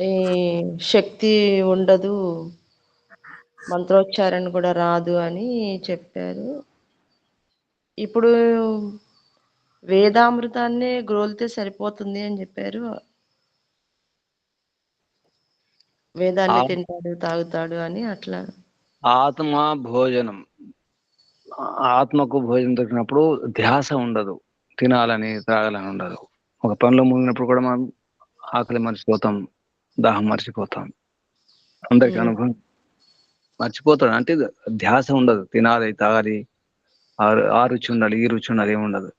ఈ శక్తి ఉండదు. మంత్రోచ్చారణ కూడా రాదు అని చెప్పారు. ఇప్పుడు వేదామృతాన్నే గ్రోలితే సరిపోతుంది అని చెప్పారు. వేదాన్ని తింటాడు తాగుతాడు అని అట్లా. ఆత్మ భోజనం. ఆత్మకు భోజనం దొరికినప్పుడు ధ్యాస ఉండదు. తినాలని త్రాగాలని ఉండదు. ఒక పనిలో మునిగినప్పుడు కూడా మనం ఆకలి మర్చిపోతాం. దాహం మర్చిపోతాం. అందరికి. అనుభవం. మర్చిపోతాడు అంటే ధ్యాస ఉండదు. తినాలి తాగాలి. ఆ రుచి ఉండాలి ఈ రుచి ఉండాలి ఏమి ఉండదు.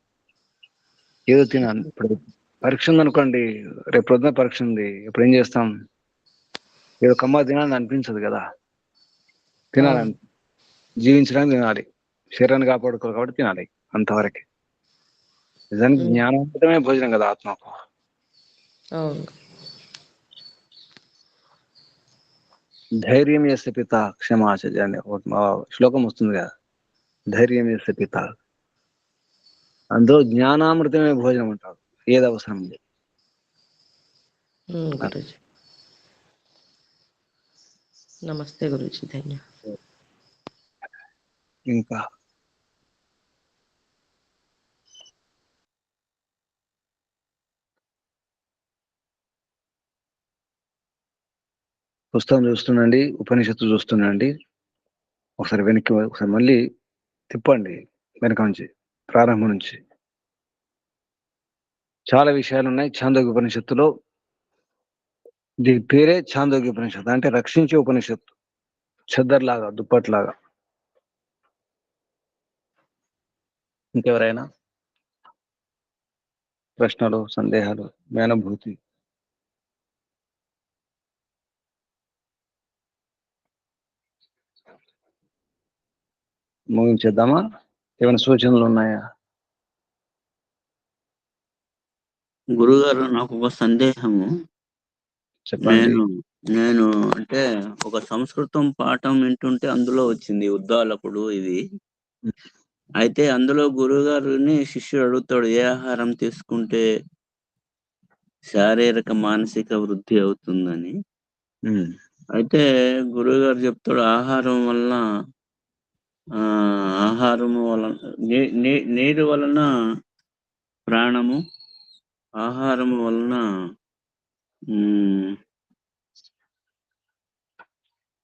ఏదో తినాలి. ఇప్పుడు పరీక్ష ఉంది అనుకోండి రేపు పొద్దున పరీక్ష ఉంది. ఇప్పుడు ఏం చేస్తాం? ఏదో కమ్మ తినాలని అనిపించదు కదా. తినాలని. జీవించడానికి తినాలి. శరీరాన్ని కాపాడుకోవాలి కాబట్టి తినాలి అంతవరకే. నిజానికి. జ్ఞానవంతమే భోజనం కదా ఆత్మకు. ధైర్యం చేస్తే పిత క్షమాచర్య అనే ఒక మా శ్లోకం వస్తుంది కదా. ధైర్యం చేస్తే పిత. అందులో జ్ఞానామృతమే భోజనం ఉంటారు ఏది అవసరం లేదు. నమస్తే గురూజీ ధన్య ఇంకా పుస్తకం చూస్తుండండి ఉపనిషత్తు చూస్తుండండి. ఒకసారి వెనక్కి ఒకసారి మళ్ళీ తిప్పండి వెనక నుంచి ప్రారంభం నుంచి. చాలా విషయాలు ఉన్నాయి చాందోగ్య ఉపనిషత్తులో. దీని పేరే చాందోగ్య ఉపనిషత్తు అంటే రక్షించే ఉపనిషత్తు. చెద్దర్లాగా దుప్పట్లాగా. ఇంకెవరైనా? ప్రశ్నలు సందేహాలు జ్ఞానభూతి. ముగించేద్దామా? ఏమైనా సూచనలు ఉన్నాయా? గురుగారు నాకు ఒక సందేహము. నేను నేను అంటే ఒక సంస్కృతం పాఠం వింటుంటే అందులో వచ్చింది ఉద్దాలకుడు ఇది. అయితే అందులో గురుగారిని శిష్యుడు అడుగుతాడు ఏ ఆహారం తీసుకుంటే శారీరక మానసిక వృద్ధి అవుతుందని? అయితే గురుగారు చెప్తాడు ఆహారం వలన ఆ ఆహారం వలన నీరు వలన ప్రాణము ఆహారం వలన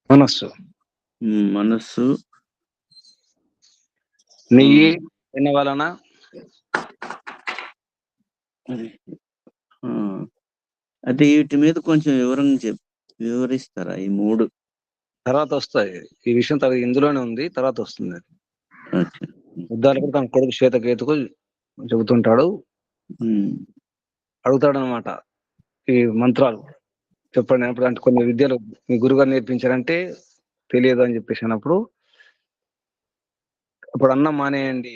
మనస్సు. మనస్సు. నెయ్యి తిన్న వలన ఆ, అయితే వీటి మీద కొంచెం వివరంగా చెప్ వివరిస్తారా ఈ మూడు? తర్వాత వస్తాయి. ఈ విషయం తర్వాత ఇందులోనే ఉంది తర్వాత వస్తుంది. అది కూడా తన కొడుకు శ్వేతకేతుకు చెబుతుంటాడు. ఉమ్, అడుగుతాడు అనమాట ఈ మంత్రాలు. చెప్పండి అప్పుడు అంటే కొన్ని విద్యలు మీ గురుగారు నేర్పించారంటే తెలియదు అని చెప్పేసి అన్నప్పుడు అప్పుడు అన్నం మానేయండి.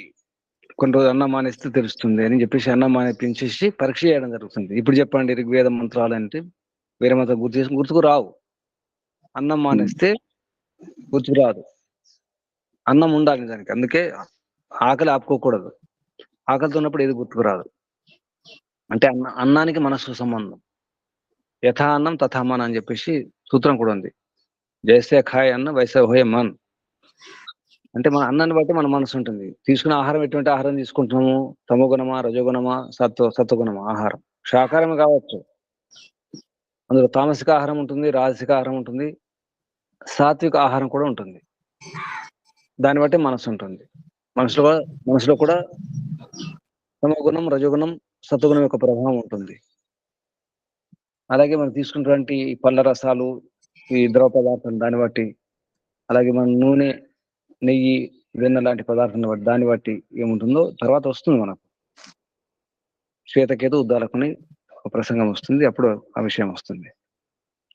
కొన్ని రోజులు అన్నం మానేస్తే తెలుస్తుంది అని చెప్పేసి అన్నం మానేపించేసి పరీక్ష చేయడం జరుగుతుంది. ఇప్పుడు చెప్పండి ఋగ్వేద మంత్రాలు అంటే వేరే మంత్రం గుర్తు చేసి గుర్తుకు రావు. అన్నం మానేస్తే గుర్తుకు రాదు. అన్నం ఉండాలి దానికి. అందుకే ఆకలి ఆపుకోకూడదు. ఆకలితో ఉన్నప్పుడు ఏది గుర్తుకు రాదు. అంటే అన్న అన్నానికి మనస్సు సంబంధం. యథా అన్నం తథా మన్ అని చెప్పేసి సూత్రం కూడా ఉంది. జైసే ఖాయ్ అన్న వైసే హోయే మన్. అంటే మన అన్నాన్ని బట్టి మన మనసు ఉంటుంది. తీసుకునే ఆహారం ఎటువంటి ఆహారం తీసుకుంటున్నాము? తమోగుణమా రజోగుణమా సత్వ సత్వగుణమా? ఆహారం. శాకాహారం కావచ్చు. అందులో తామసిక ఆహారం ఉంటుంది రాజసిక ఆహారం ఉంటుంది సాత్విక ఆహారం కూడా ఉంటుంది. దాన్ని బట్టి మనసు ఉంటుంది. మనసులో కూడా- మనసులో కూడా తమోగుణం రజగుణం సత్వగుణం యొక్క ప్రభావం ఉంటుంది. అలాగే మనం తీసుకున్నటువంటి ఈ పళ్ళ రసాలు ఈ ద్రవ పదార్థాలు దాన్ని బట్టి అలాగే మన నూనె నెయ్యి వెన్న లాంటి పదార్థం బట్టి దాన్ని బట్టి ఏముంటుందో తర్వాత వస్తుంది మనకు. శ్వేతకేతు ఉద్దాలకుని ఒక ప్రసంగం వస్తుంది అప్పుడు ఆ విషయం వస్తుంది.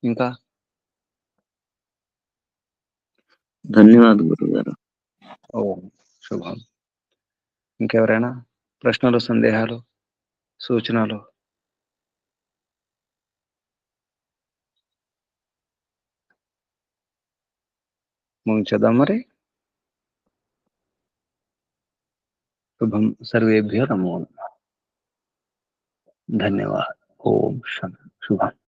ఇంకా? ధన్యవాదాలు గురుగారు. ఓ శుభం. ఇంకెవరైనా ప్రశ్నలు సందేహాలు సూచనలు? ముగించేద్దాం మరి. శుభం. సర్వేభ్యో నమః ధన్యవాదాలు ఓం శం శుభం